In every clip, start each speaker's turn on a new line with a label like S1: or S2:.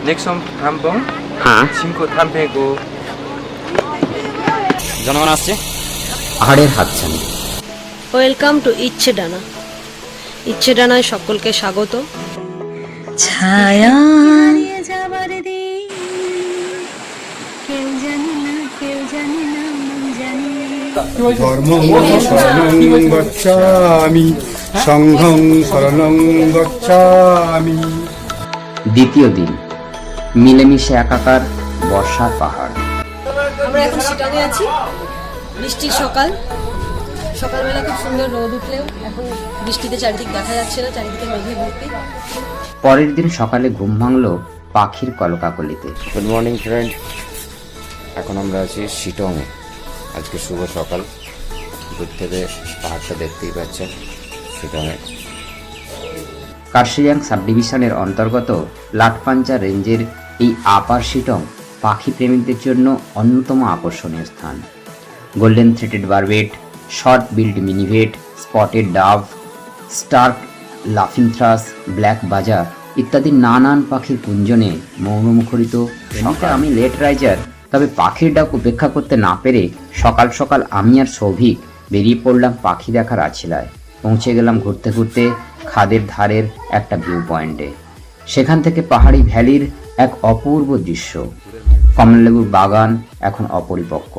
S1: 넥섬 탐봉,
S2: হ্যাঁ
S1: 친구 탐배고,
S2: জনগণ আসছে পাহাড়ের হাতছানি
S3: ওয়েলকাম টু ইচ্ছে ডানা ইচ্ছে ডানায় সকলকে স্বাগত
S4: ছায়া হারিয়ে যাবার দিন কেউ জানে না কেউ জানে না মন জানে
S5: ধর্মং শরণং গচ্ছামি সংঘং শরণং গচ্ছামি
S2: দ্বিতীয় দিন মিলেমিশে একাকার বর্ষার পাহাড়।
S3: আমরা এখন শিটংয়ে আছি। বৃষ্টির সকাল। সকালবেলা খুব সুন্দর রোদ উঠলেও এখন বৃষ্টিতে চারিদিক দেখা যাচ্ছে না চারিদিকে মেঘে ভর্তি।
S2: পরের দিন সকালে ঘুম ভাঙল পাখির কলকাকলিতে।
S6: গুড মর্নিং ফ্রেন্ড এখন আমরা আছি শিটংয়ে আজকে শুভ সকাল। দূর থেকে পাহাড়টা দেখতেই পাচ্ছেন শিটংয়ে
S2: কার্শিয়াং সাব ডিভিশনের অন্তর্গত লাটপাঞ্চা রেঞ্জের এই আপার শিটং পাখি প্রেমিকদের জন্য অন্যতম আকর্ষণীয় স্থান। Golden throated barbet short billed minivet spotted dove stork লাফিং থ্রাস ব্ল্যাক বাজার ইত্যাদি নানান পাখির কুঞ্জনে মৌনমুখরিত এমনিতে আমি লেট রাইজার তবে পাখির ডাক উপেক্ষা করতে না পেরে সকাল সকাল আমি আর সৌভিক বেরিয়ে পড়লাম পাখি দেখার আছিলায় পৌঁছে গেলাম ঘুরতে ঘুরতে খাদের ধারের একটা ভিউ পয়েন্টে সেখান থেকে পাহাড়ি ভ্যালির এক অপূর্ব দৃশ্য। কমলালেবুর বাগান এখন অপরিপক্ক।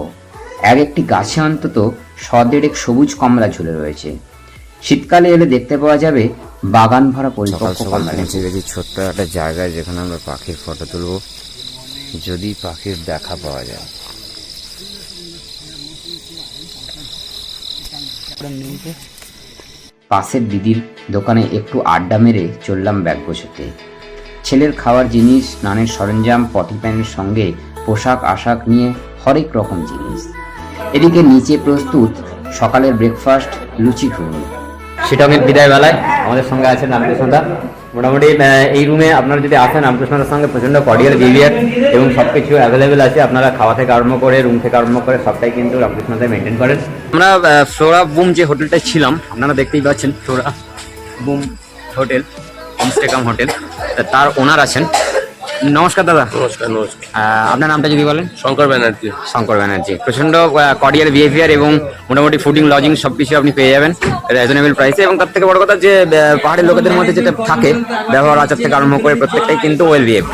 S2: এক একটি গাছে অন্তত সদেড়েক সবুজ কমলা ঝুলে রয়েছে। শীতকালে এলে দেখতে পাওয়া যাবে বাগান ভরা পরিপক্ক কমলা
S6: ছোট্ট একটা জায়গায় যেখানে আমরা পাখির ফটো তুলবো। যদি পাখির দেখা পাওয়া যায়।
S2: পাশের দিদির দোকানে একটু আড্ডা মেরে চললাম ব্যাগ গোছাতে ছেলের খাওয়ার জিনিস স্নানের সরঞ্জাম পটি প্যানের সঙ্গে পোশাক আশাক নিয়ে হরেক রকম জিনিস। এদিকে নিচে প্রস্তুত সকালের ব্রেকফাস্ট লুচি ঘুগনি। শিটংয়ের বিদায় বেলায় আমাদের সঙ্গে আছেন রামকৃষ্ণদা। মোটামুটি এই রুমে আপনারা যদি আসেন রামকৃষ্ণদার সঙ্গে প্রচণ্ড কর্ডিয়াল বিহেভিয়ার এবং সব কিছু অ্যাভেলেবেল আছে আপনারা খাওয়া থেকে আরম্ভ করে রুম থেকে আরম্ভ করে সবটাই কিন্তু রামকৃষ্ণদাই মেনটেন করেন। আমরা ফ্লোরা বুম যে হোটেলটায় ছিলাম আপনারা দেখতেই পাচ্ছেন flora boom hotel homestay cum hotel তার ওনার আছেন। নমস্কার দাদা।
S7: নমস্কার নমস্কার।
S2: আপনার নামটা যদি বলেন?
S7: শঙ্কর ব্যানার্জি।
S2: শঙ্কর ব্যানার্জি। প্রচণ্ড কর্ডিয়াল বিহেভিয়ার এবং মোটামুটি ফুডিং লজিং সব কিছু আপনি পেয়ে যাবেন রিজনেবল প্রাইসে এবং তার থেকে বড় কথা যে পাহাড়ের লোকেদের মধ্যে যেটা থাকে ব্যবহার আচার থেকে আরম্ভ করে প্রত্যেকটাই কিন্তু ওয়েল বিহেভ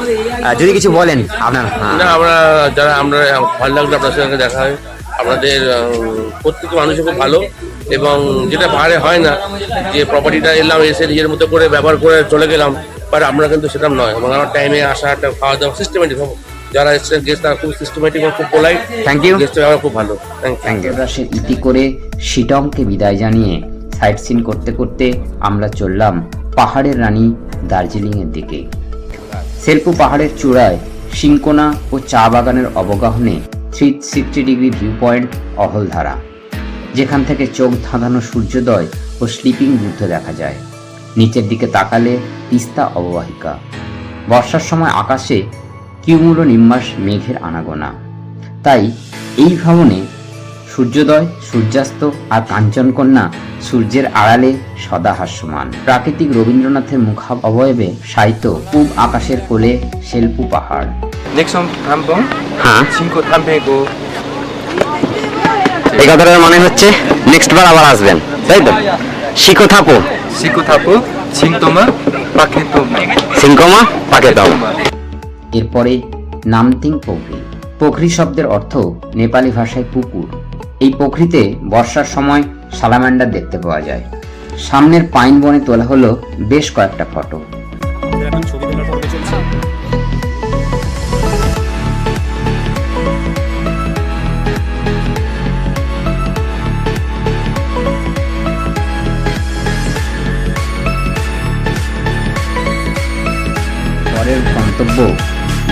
S2: যদি কিছু বলেন আপনার হ্যাঁ।
S7: না আমরা যারা আমরা ভালো লাগল আপনার সঙ্গে দেখা হয়। আপনাদের প্রত্যেক মানুষই খুব ভালো। এবং যেটা পাহাড়ে হয় না যে প্রপার্টিটা এলাম এসে নিজের মতো করে ব্যবহার করে চলে গেলাম বাট আমরা কিন্তু সেরকম নয়। এবং আমার টাইমে আসা একটা খাওয়া দাওয়া সিস্টেমেটিক যারা এসছেন গেস্ট তারা খুব সিস্টেমেটিক এবং খুব পোলাইট
S2: থ্যাংক ইউ
S7: গেস্টের ব্যবহার খুব ভালো। থ্যাংক ইউ
S2: ইউ ইতি করে শিটংকে বিদায় জানিয়ে সাইট সিন করতে করতে আমরা চললাম পাহাড়ের রানী দার্জিলিংয়ের দিকে। সেলপু পাহাড়ের চূড়ায় সিংকোনা ও চা বাগানের অবগাহনে three sixty degree view point Ahaldhara যেখান থেকে চোখ ধাঁধানো সূর্যোদয় ও স্লিপিং বুদ্ধ দেখা যায়। নিচের দিকে তাকালে তিস্তা অববাহিকা। বর্ষার সময় আকাশে কিউমুলো নিম্বাস মেঘের আনাগোনা। তাই এই ভ্রমণে সূর্যোদয় সূর্যাস্ত আর কাঞ্চনকন্যা সূর্যের আড়ালে সদা হাস্যমান। প্রাকৃতিক রবীন্দ্রনাথের মুখা অবয়বে সাহিত্য পূব আকাশের কোলে শেলপু পাহাড়। এই কথাটার হ্যাঁ। মানে হচ্ছে নেক্সট বার আবার আসবেন। তাই তো? শিখো
S1: থাকো। সিংতমা
S2: সিংকমা এরপরে নামতিং পোখরি পোখরি শব্দের অর্থ নেপালি ভাষায় পুকুর। এই পোখরিতে বর্ষার সময় সালামান্ডার দেখতে পাওয়া যায়। সামনের পাইন বনে তোলা হলো বেশ কয়েকটা ফটো।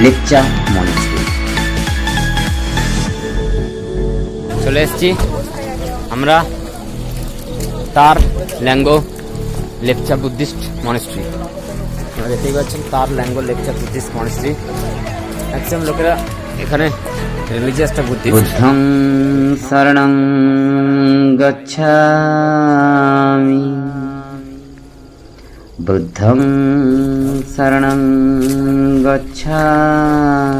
S2: লেকচা মনেস্ট্রি চলে এসেছি। আমরা তার ল্যাঙ্গো লেপচা বুদ্ধিস্ট মনেস্ট্রি। আপনারা দেখতেই পাচ্ছেন তার ল্যাঙ্গো লেপচা বুদ্ধিস্ট মনেস্ট্রি। ম্যাক্সিমাম লোকেরা এখানে রিলিজিয়াসটা বুদ্ধি বুদ্ধং শরণং গচ্ছামি। বুদ্ধং শরণং গচ্ছা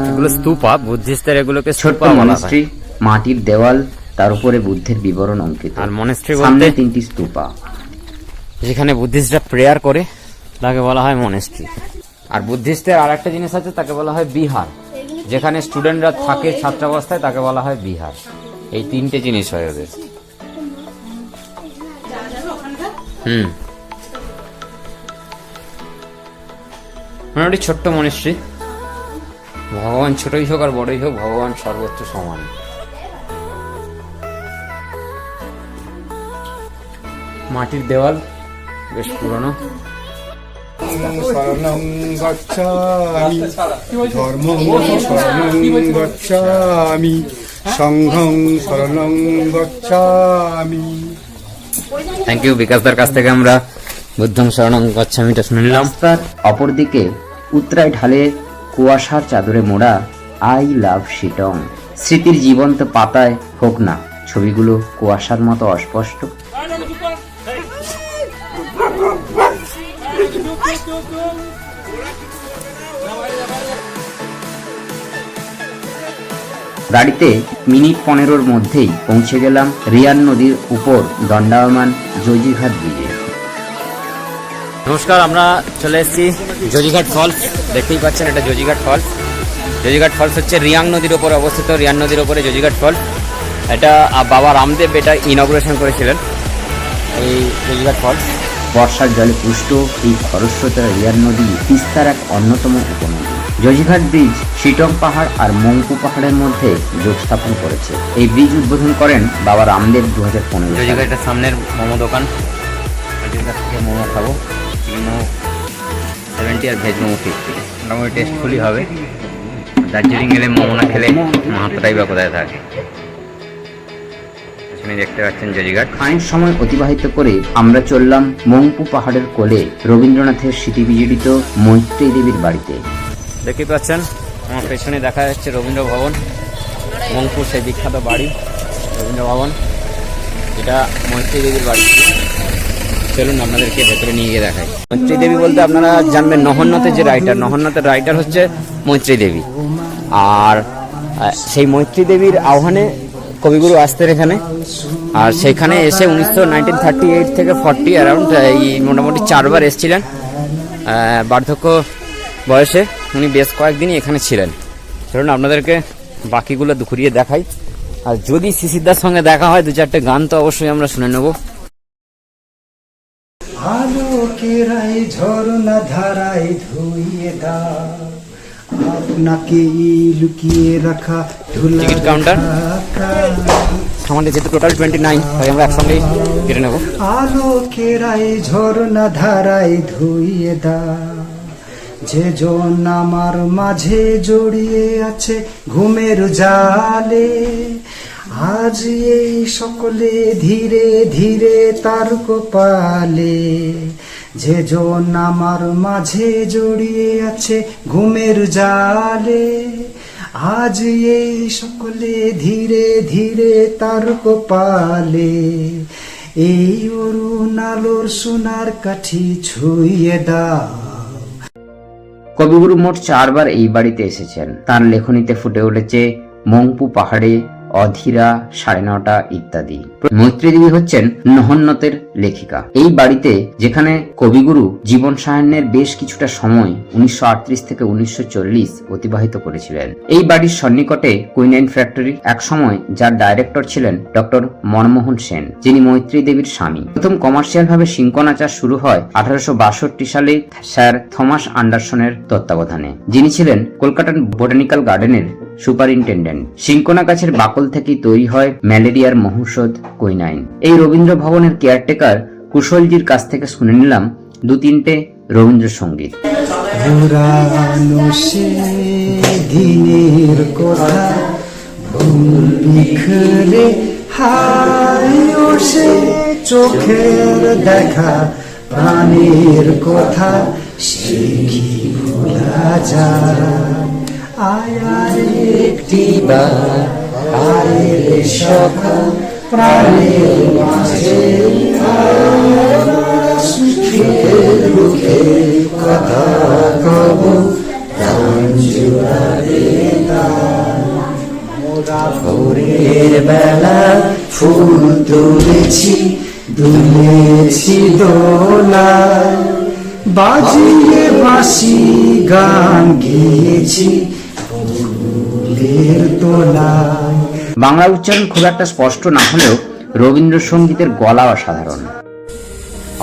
S8: এগুলো স্তূপা বুদ্ধিস্টের এগুলোকে
S2: ছোট্ট
S8: বলা
S2: মাটির দেওয়াল তার উপরে বুদ্ধের বিবরণ অঙ্কিত।
S8: আর মনেস্ট্রি বলতে
S2: তিনটি স্তূপা
S8: যেখানে বুদ্ধিস্টরা প্রেয়ার করে তাকে বলা হয় মনেস্ট্রি আর বুদ্ধিস্টের আর একটা জিনিস আছে তাকে বলা হয় বিহার। যেখানে স্টুডেন্টরা থাকে ছাত্রাবস্থায় তাকে বলা হয় বিহার। এই তিনটে জিনিস হয় ওদের। হুম। মোটামুটি ছোট্ট মনীষী। ভগবান ছোটই হোক আর বড়ই হোক ভগবান সর্বোচ্চ সমান। মাটির দেওয়াল বেশ পুরনো।
S5: শরণং গচ্ছামি ধর্মং শরণং গচ্ছামি সংঘং শরণং গচ্ছামি
S8: থ্যাংক ইউ বিকাশদার কাছ থেকে আমরা বুদ্ধং শরণং গচ্ছামিটা শুনে নিলাম।
S2: অপরদিকে উত্তরায় ঢালে কুয়াশার চাদরে মোড়া আই লাভ শিটং। স্মৃতির জীবন্ত পাতায় হোক না, ছবিগুলো কুয়াশার মতো অস্পষ্ট। গাড়িতে মিনিট পনেরোর মধ্যেই পৌঁছে গেলাম রিয়ান নদীর উপর দণ্ডায়মান জজিঘাট ব্রিজে।
S8: নমস্কার আমরা চলে এসেছি জজিঘাট ফলস। দেখতেই পাচ্ছেন এটা জজিঘাট ফলস। জজিঘাট ফলস হচ্ছে রিয়াং নদীর ওপরে অবস্থিত রিয়াং নদীর ওপরে জজিঘাট ফলস। এটা বাবা রামদেব এটা ইনগ্রেশন করেছিলেন এই জজিঘাট ফলস।
S2: বর্ষার জলে পুষ্ট এই খরস্রোতা রিয়ার নদী তিস্তার এক অন্যতম উপনদী। জজিঘাট ব্রিজ শিটং পাহাড় আর মঙ্কু পাহাড়ের মধ্যে যোগ স্থাপন করেছে। এই ব্রিজ উদ্বোধন করেন বাবা রামদেব দু হাজার পনেরো
S8: জজিঘাটের সামনের মোমো দোকান। জজিঘাট থেকে মোমো খাব। মোমো সেভেন্টি আর ভেজ মোমো ফিফটি। মোটামুটি টেস্টফুলি হবে। দার্জিলিং গেলে মোমো না খেলে মাহাত্রাই বা কোথায় থাকে? দেখতে পাচ্ছেন জজিঘাট
S2: খানিক সময় অতিবাহিত করে আমরা চললাম মঙ্কু পাহাড়ের কোলে রবীন্দ্রনাথের স্মৃতি বিজড়িত মৈত্রী দেবীর বাড়িতে।
S8: দেখতে পাচ্ছেন আমার পেছনে দেখা যাচ্ছে রবীন্দ্র ভবন। মঙ্কুর সেই বিখ্যাত বাড়ি রবীন্দ্র ভবন। এটা মৈত্রী দেবীর বাড়ি। চলুন আপনাদেরকে ভেতরে নিয়ে গিয়ে দেখাই। মৈত্রী দেবী বলতে আপনারা জানবেন নহন্নতের যে রাইটার নহন্নতের রাইটার হচ্ছে মৈত্রী দেবী আর সেই মৈত্রী দেবীর আহ্বানে কবিগুরু আসতেন এখানে। আর সেখানে এসে উনিশশো নাইনটিন থার্টি এইট থেকে ফর্টি অ্যারাউন্ড এই মোটামুটি চারবার এসেছিলেন। বার্ধক্য বয়সে উনি বেশ কয়েকদিনই এখানে ছিলেন। চলুন আপনাদেরকে বাকিগুলো ঘুরিয়ে দেখাই। আর যদি শিশিরদার সঙ্গে দেখা হয় দু চারটে গান তো অবশ্যই আমরা শুনে নেব।
S9: আলোকেরাই ঝরনা ধারায় ধুইয়ে দাও। আপনাকে লুকিয়ে রাখা ধুলা
S8: টিকিট কাউন্টার আমাদের যেহেতু টোটাল টোয়েন্টি নাইন তাই আমরা একসঙ্গেই কেটে নেব।
S9: আলোকেরাই ঝরনা ধারায় ধুইয়ে দাও। যে জন আমার মাঝে জড়িয়ে আছে ঘুমের জালে। আজ এই সকলে ধীরে ধীরে তার কপালে, যে জন আমার মাঝে জড়িয়ে আছে ঘুমের জালে, আজ এই সকলে ধীরে ধীরে তার কপালে, এই অরুণ আলোর সোনার কাঠি ছুঁয়ে দাও।
S2: কবিগুরু মোট চারবার এই বাড়িতে এসেছেন। তার লেখনীতে ফুটে উঠেছে, মংপু পাহাড়ে অধীরা সাড়ে নটা ইত্যাদি। মৈত্রী দেবী হচ্ছেন নহন্নতের লেখিকা। এই বাড়িতে যেখানে কবিগুরু জীবন সায়ান্নের বেশ কিছুটা সময় উনিশশো থেকে উনিশশো অতিবাহিত করেছিলেন। এই বাড়ির সন্নিকটে কুইনাইন ফ্যাক্টরি, এক সময় যার ডাইরেক্টর ছিলেন ডক্টর মনমোহন সেন, যিনি মৈত্রী দেবীর স্বামী। প্রথম কমার্শিয়াল ভাবে সিঙ্কনা চাষ শুরু হয় আঠারোশো বাষট্টি সালে স্যার থমাস আন্ডারসনের তত্ত্বাবধানে, যিনি ছিলেন কলকাতার বোটানিক্যাল গার্ডেনের সুপারিনটেন্ডেন্ট। সিঙ্কোনা গাছের বাকল থেকেই তৈরি হয় ম্যালেরিয়ার মহৌষধ কুইনাইন এই রবীন্দ্র ভবনের কেয়ারটেকার কুশলজির কাছ থেকে শুনে নিলাম দু তিনটে রবীন্দ্রসঙ্গীত।
S9: কথা সে চোখের দেখা, প্রাণের কথা সে কি ভোলা যায়? আয় একটি বার আয় রে সখা প্রাণের কথা ভোরের বেলা ফুল তুলেছি দুলেছি দোলায় বাজিয়ে বাঁশি গান গিয়েছি তোলায়
S2: বাংলা উচ্চারণ খুব একটা স্পষ্ট না হলেও রবীন্দ্রসঙ্গীতের গলা অসাধারণ।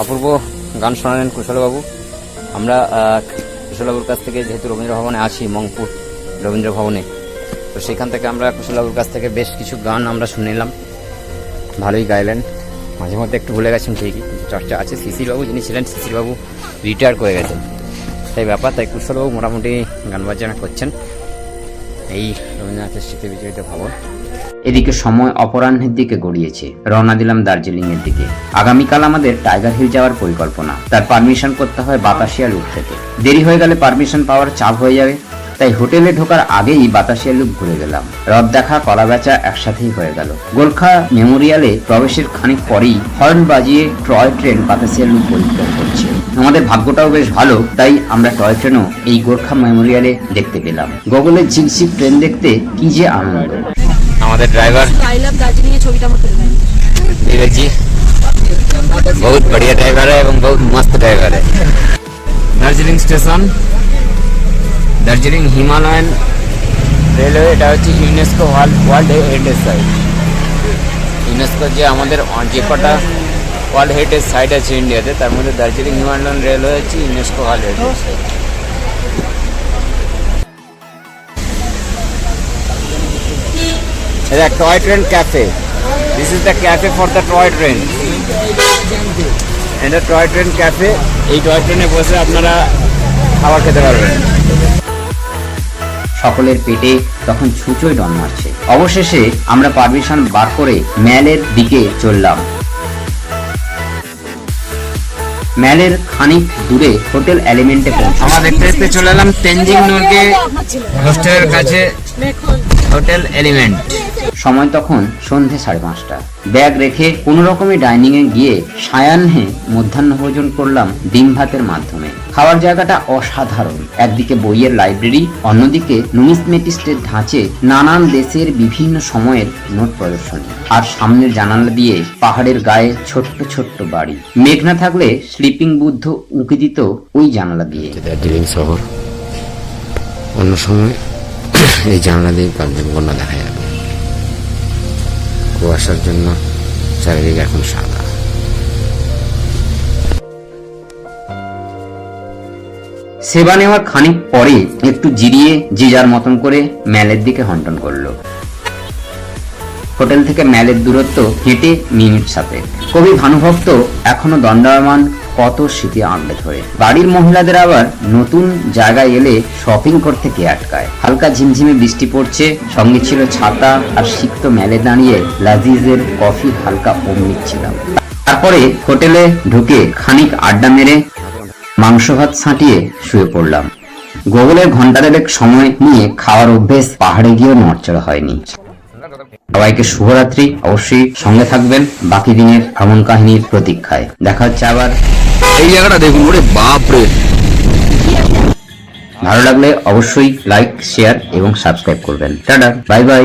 S8: অপূর্ব গান শোনালেন কুশলবাবু। আমরা কুশলবাবুর কাছ থেকে যেহেতু রবীন্দ্র ভবনে আছি, মংপুর রবীন্দ্র ভবনে তো সেখান থেকে আমরা কুশলবাবুর কাছ থেকে বেশ কিছু গান আমরা শুনে নিলাম। ভালোই গাইলেন। মাঝে মধ্যে একটু ভুলে গেছেন ঠিকই চর্চা আছে। শিশিরবাবু যিনি ছিলেন, শিশিরবাবু রিটায়ার করে গেছেন। তাই ব্যাপার, তাই কুশলবাবু মোটামুটি গান বাজনা করছেন। এই রবীন্দ্রনাথের স্মৃতি বিজড়িত ভবন।
S2: এদিকে সময় অপরাহ্নের দিকে গড়িয়েছে। রওনা দিলাম দার্জিলিং এর দিকে। আগামীকাল আমাদের টাইগার হিল যাওয়ার পরিকল্পনা। তার পারমিশন করতে হয় বাতাসিয়া লুপ থেকে। দেরি হয়ে গেলে পারমিশন পাওয়ার চাপ হয়ে যাবে। তাই হোটেলে ঢোকার আগেই বাতাসিয়া লুপ ঘুরে গেলাম। রথ দেখা কলা বেচা একসাথেই হয়ে গেল। গোর্খা মেমোরিয়ালে প্রবেশের খানিক পরেই হর্ন বাজিয়ে টয় ট্রেন বাতাসিয়া লুপ পরিত্যাগ করছে। আমাদের ভাগ্যটাও বেশ ভালো, তাই আমরা টয় ট্রেনও এই গোর্খা মেমোরিয়ালে দেখতে পেলাম। গুগলের ঝিকঝিক ট্রেন দেখতে কি যে আনন্দ।
S8: আমাদের ড্রাইভার
S3: আই লাভ দার্জিলিং এর ছবিটা আমার তুলে নেন
S8: धीरज जी बहुत बढ़िया ड्राइवर है एवं बहुत मस्त ड्राइवर है Darjeeling station Darjeeling Himalayan railway এটা হচ্ছে UNESCO world heritage site UNESCO যে আমাদের যে কটা ওয়ার্ল্ড হেরিটেজ সাইট আছে ইন্ডিয়াতে তার মধ্যে দার্জিলিং হিমালয়ান রেলওয়ে হচ্ছে ইউনেস্কো ওয়ার্ল্ড হেরিটেজ সাইট এটা toy train cafe this is the cafe for the toy train এটা টয় ট্রেন ক্যাফে এই টয় ট্রেনে বসে আপনারা খাবার খেতে পারবেন।
S2: সকলের পেটে তখন ছুঁচোই ডন মারছে। অবশেষে আমরা পারমিশন বার করে ম্যালের দিকে চললাম। ম্যালের খানিক দূরে হোটেল এলিমেন্টে পৌঁছলাম।
S8: আমরা দেখতে দেখতে চলে এলাম তেনজিং নোরকে হোস্টেলের কাছে। Hotel element.
S2: সময় তখন সন্ধে সাড়ে পাঁচটা। ব্যাগ রেখে কোনো রকমে ডাইনিং এ গিয়ে সায়াহ্নে মধ্যাহ্ন ভোজন করলাম ডিম ভাতের মাধ্যমে। খাওয়ার জায়গাটা অসাধারণ। একদিকে বইয়ের লাইব্রেরি অন্যদিকে নুমিসমেটিস্টের ধাঁচে নানান দেশের বিভিন্ন সময়ের নোট প্রদর্শনী। আর সামনের জানালা দিয়ে পাহাড়ের গায়ে ছোট্ট ছোট্ট বাড়ি। মেঘ না থাকলে স্লিপিং বুদ্ধ উঁকি দিত ওই জানালা দিয়ে।
S6: দার্জিলিং শহর। অন্য সময় এই জানলা দিয়ে কাঞ্চনকন্যা দেখা যাবে। কুয়াশার জন্য চারিদিকে এখন সাদা।
S2: সেবা নেওয়ার খানিক পরে একটু জিরিয়ে যে যার মতন করে ম্যালের দিকে হন্টন করল। হোটেল থেকে ম্যালের দূরত্ব হেঁটে মিনিট সাথে কবি ভানুভক্ত এখনও দণ্ডায়মান কত স্মৃতি আঁকড়ে ধরে বাড়ির মহিলাদের আবার নতুন জায়গায় এলে শপিং করতে কে আটকায়? হালকা ঝিমঝিমে বৃষ্টি পড়ছে, সঙ্গে ছিল ছাতা আর সিক্ত মেলে দাঁড়িয়ে লাজিজের কফি হালকা ওম নিচ্ছিলাম। তারপরে হোটেলে ঢুকে খানিক আড্ডা মেরে মাংস ভাত ছাঁটিয়ে শুয়ে পড়লাম। গুগলের ঘণ্টা দেড়েক সময় নিয়ে খাওয়ার অভ্যেস পাহাড়ে গিয়েও নড়চড়া হয়নি। সবাইকে শুভরাত্রি, অবশ্যই সঙ্গে থাকবেন বাকি দিনের ভ্রমণ কাহিনীর প্রতীক্ষায়। দেখা হচ্ছে আবার।
S8: এই জায়গাটা দেখুন, ওরে বাপ রে
S2: ভালো লাগলে অবশ্যই লাইক শেয়ার এবং সাবস্ক্রাইব করবেন। Tata bye by